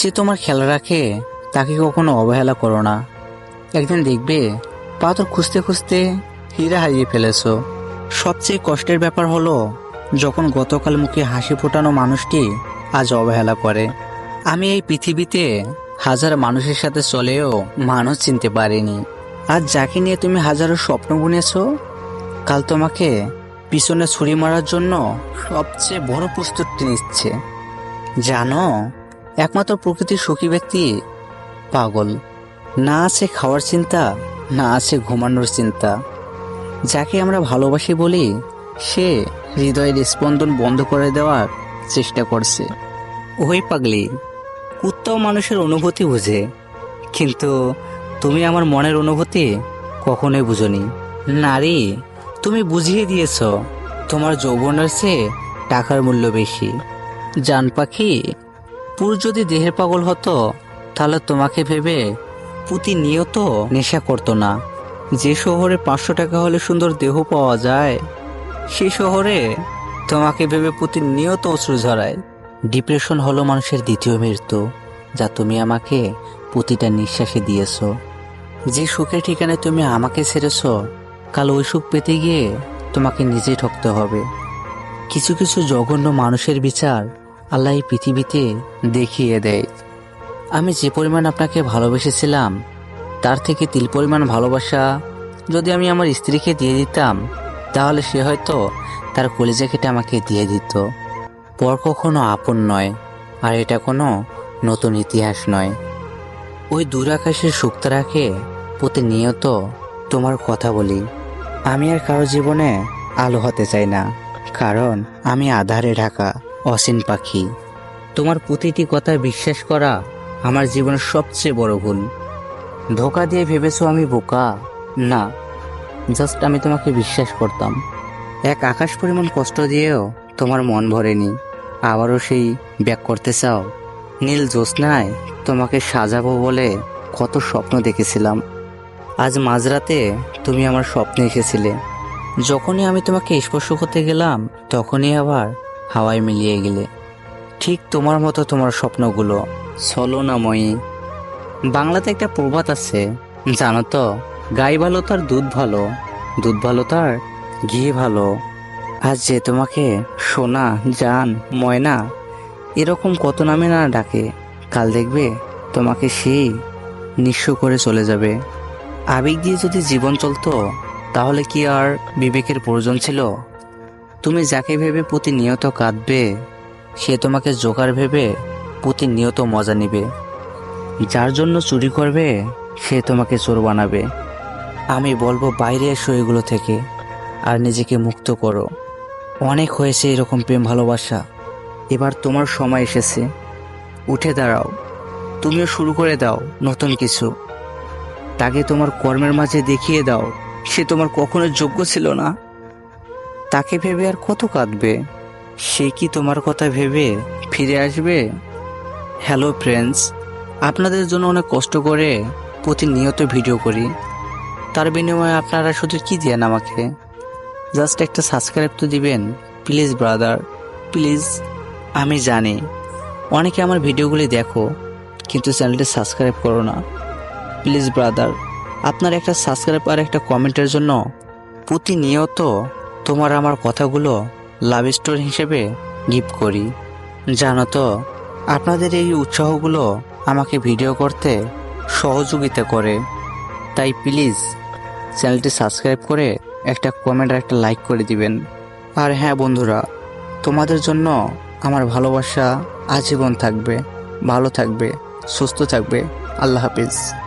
যে তোমার খেয়াল রাখে, তাকে কখনো অবহেলা করো না। একদিন দেখবে, পাথর খুঁজতে খুঁজতে হীরা হারিয়ে ফেলেছো। সবচেয়ে কষ্টের ব্যাপার হলো, যখন গতকাল মুখে হাসি ফোটানো মানুষটি আজ অবহেলা করে। আমি এই পৃথিবীতে হাজার মানুষের সাথে চলেও মানুষ চিনতে পারিনি। আজ যাকে নিয়ে তুমি হাজারো স্বপ্ন বুনেছো, কাল তোমাকে পিছনে ছুরি মারার জন্য সবচেয়ে বড় প্রস্তুতি নিচ্ছে। জানো একমাত্র প্রকৃতির সুখী ব্যক্তি পাগল। না আছে খাওয়ার চিন্তা, না আছে ঘুমানোর চিন্তা। যাকে আমরা ভালোবাসি বলি, সে হৃদয়ের স্পন্দন বন্ধ করে দেওয়ার চেষ্টা করছে। ওই পাগলি কুত্তাও মানুষের অনুভূতি বুঝে, কিন্তু তুমি আমার মনের অনুভূতি কখনোই বুঝনি। নারী, তুমি বুঝিয়ে দিয়েছ, তোমার যৌবনের চেয়ে টাকার মূল্য বেশি। জান পাখি পুর যদি দেহের পাগল হতো, তাহলে তোমাকে ভেবে প্রতিনিয়ত নেশা করতো না। যে শহরে পাঁচশো টাকা হলে সুন্দর দেহ পাওয়া যায় সেই শহরে তোমাকে ভেবে প্রতিনিয়ত অশ্রু ঝরায়। ডিপ্রেশন হলো মানুষের দ্বিতীয় মৃত্যু, যা তুমি আমাকে প্রতিটা নিঃশ্বাসে দিয়েছ। যে সুখের ঠিকানায় তুমি আমাকে ছেড়েছ, কাল ওই সুখ পেতে গিয়ে তোমাকে নিজেই ঠকতে হবে। কিছু কিছু জঘন্য মানুষের বিচার আল্লাহ এই পৃথিবীতে দেখিয়ে দেয়। আমি যে পরিমাণ আপনাকে ভালোবেসেছিলাম, তার থেকে তিল পরিমাণ ভালোবাসা যদি আমি আমার স্ত্রীকে দিয়ে দিতাম, তাহলে সে হয়তো তার কলিজা কেটে আমাকে দিয়ে দিত। পর কখনো আপন নয়, আর এটা কোনো নতুন ইতিহাস নয়। ওই দূরাকাশের সুক্তারাকে প্রতিনিয়ত তোমার কথা বলি। আমি আর কারও জীবনে আলো হতে চাই না, কারণ আমি আধারে ঢাকা। অসীন পাখি, তোমার প্রতিটি কথায় বিশ্বাস করা আমার জীবনের সবচেয়ে বড় ভুল। ধোকা দিয়ে ভেবেছো আমি বোকা? না জাস্ট আমি তোমাকে বিশ্বাস করতাম। এক আকাশ পরিমাণ কষ্ট দিয়েও তোমার মন ভরেনি। আবারও সেই ব্যাক করতে চাও। নীল জ্যোৎস্নায় তোমাকে সাজাবো বলে কত স্বপ্ন দেখেছিলাম। আজ মাঝরাতে তুমি আমার স্বপ্নে এসেছিলে। যখনই আমি তোমাকে স্পর্শ করতে গেলাম, তখনই আবার হাওয়ায় মিলিয়ে গেলে। ঠিক তোমার মতো তোমার স্বপ্নগুলো। ছলনাময়ী বাংলাতে একটা প্রবাদ আছে, জানো তো? গাই ভালো তার দুধ ভালো দুধ ভালো তার ঘি ভালো। আজ যে তোমাকে সোনা, জান, ময়না, এরকম কত নামে না ডাকে, কাল দেখবে তোমাকে সেই নিঃস্ব করে চলে যাবে। আবেগ দিয়ে যদি জীবন চলতো, তাহলে কি আর বিবেকের প্রয়োজন ছিল? তুমি যাকে ভেবে প্রতিনিয়ত কাঁদবে, সে তোমাকে জোকার ভেবে প্রতিনিয়ত মজা নিবে। যার জন্য চুরি করবে, সে তোমাকে চোর বানাবে। আমি বলব, বাইরে এসো এগুলো থেকে আর নিজেকে মুক্ত করো। অনেক হয়েছে এরকম প্রেম ভালোবাসা। এবার তোমার সময় এসেছে। উঠে দাঁড়াও। তুমিও শুরু করে দাও নতুন কিছু। তাকে তোমার কর্মের মাঝে দেখিয়ে দাও। সে তোমার কখনো যোগ্য ছিল না। তাকে ভেবে আর কত কাঁদবে? সে কি তোমার কথা ভেবে ফিরে আসবে? হ্যালো ফ্রেন্ডস আপনাদের জন্য অনেক কষ্ট করে প্রতিনিয়ত ভিডিও করি। তার বিনিময়ে আপনারা শুধু কি দেন আমাকে? জাস্ট একটা সাবস্ক্রাইব তো দিবেন। প্লিজ ব্রাদার প্লিজ আমি জানি। অনেকে আমার ভিডিওগুলি দেখো, কিন্তু চ্যানেলটি সাবস্ক্রাইব করো না। প্লিজ ব্রাদার আপনার একটা সাবস্ক্রাইব আর একটা কমেন্টের জন্য প্রতিনিয়ত তোমার আমার কথাগুলো লাভ স্টোরি হিসেবে গিফট করি। জানো তো, আপনাদের এই উৎসাহগুলো আমাকে ভিডিও করতে সহযোগিতা করে। তাই প্লিজ চ্যানেলটি সাবস্ক্রাইব করে একটা কমেন্ট আর একটা লাইক করে দিবেন। আর হ্যাঁ বন্ধুরা, তোমাদের জন্য আমার ভালোবাসা আজীবন থাকবে, ভালো থাকবে, সুস্থ থাকবে। আল্লাহ হাফিজ।